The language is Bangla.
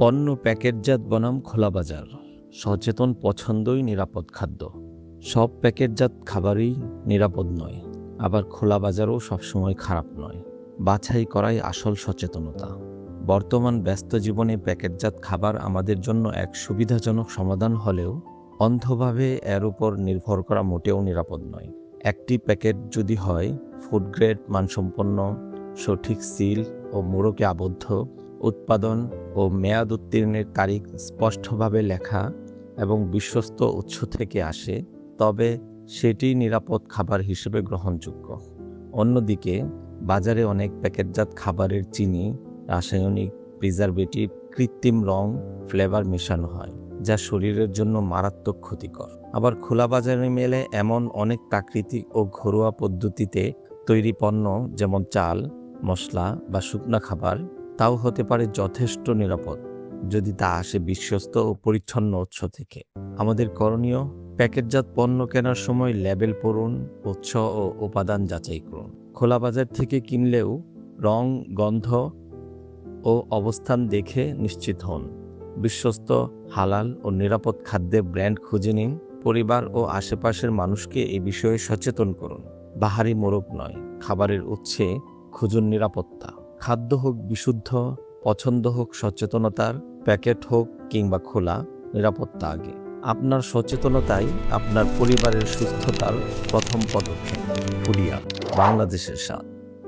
পণ্য প্যাকেটজাত বনাম খোলা বাজার, সচেতন পছন্দই নিরাপদ খাদ্য। সব প্যাকেটজাত খাবারই নিরাপদ নয়, আবার খোলা বাজারও সবসময় খারাপ নয়। বাছাই করাই আসল সচেতনতা। বর্তমান ব্যস্ত জীবনে প্যাকেটজাত খাবার আমাদের জন্য এক সুবিধাজনক সমাধান হলেও, অন্ধভাবে এর উপর নির্ভর করা মোটেও নিরাপদ নয়। একটি প্যাকেট যদি হয়, ফুড গ্রেড, মানসম্পন্ন, সঠিক সিল ও মোড়কে আবদ্ধ উৎপাদন ও মেয়াদ উত্তীর্ণের তারিখ স্পষ্টভাবে লেখা এবং বিশ্বস্ত উৎস থেকে আসে, তবে সেটি নিরাপদ খাবার হিসেবে গ্রহণযোগ্য। অন্যদিকে, বাজারে অনেক প্যাকেটজাত খাবারের চিনি, রাসায়নিক, প্রিজারভেটিভ, কৃত্রিম রং, ফ্লেভার মেশানো হয়, যা শরীরের জন্য মারাত্মক ক্ষতিকর। আবার খোলা বাজারে মেলে এমন অনেক প্রাকৃতিক ও ঘরোয়া পদ্ধতিতে তৈরি পণ্য, যেমন চাল, মশলা বা শুকনা খাবার তাও হতে পারে যথেষ্ট নিরাপদ, যদি তা আসে বিশ্বস্ত ও পরিচ্ছন্ন উৎস থেকে। আমাদের করণীয়, প্যাকেটজাত পণ্য কেনার সময় লেবেল পড়ুন উৎস ও উপাদান যাচাই করুন। খোলা বাজার থেকে কিনলেও রং, গন্ধ ও অবস্থান দেখে নিশ্চিত হন। বিশ্বস্ত, হালাল ও নিরাপদ খাদ্যের ব্র্যান্ড খুঁজে নিন। পরিবার ও আশেপাশের মানুষকে এই বিষয়ে সচেতন করুন। বাহারি মোরগ নয়, খাবারের উৎসে খুঁজুন নিরাপত্তা। খাদ্য হোক বিশুদ্ধ, পছন্দ হোক সচেতনতার, প্যাকেট হোক কিংবা খোলা, নিরাপত্তা আগে। আপনার সচেতনতাই আপনার পরিবারের সুস্থতার প্রথম পদক্ষেপ। ফুলিয়া, বাংলাদেশের স্বাদ।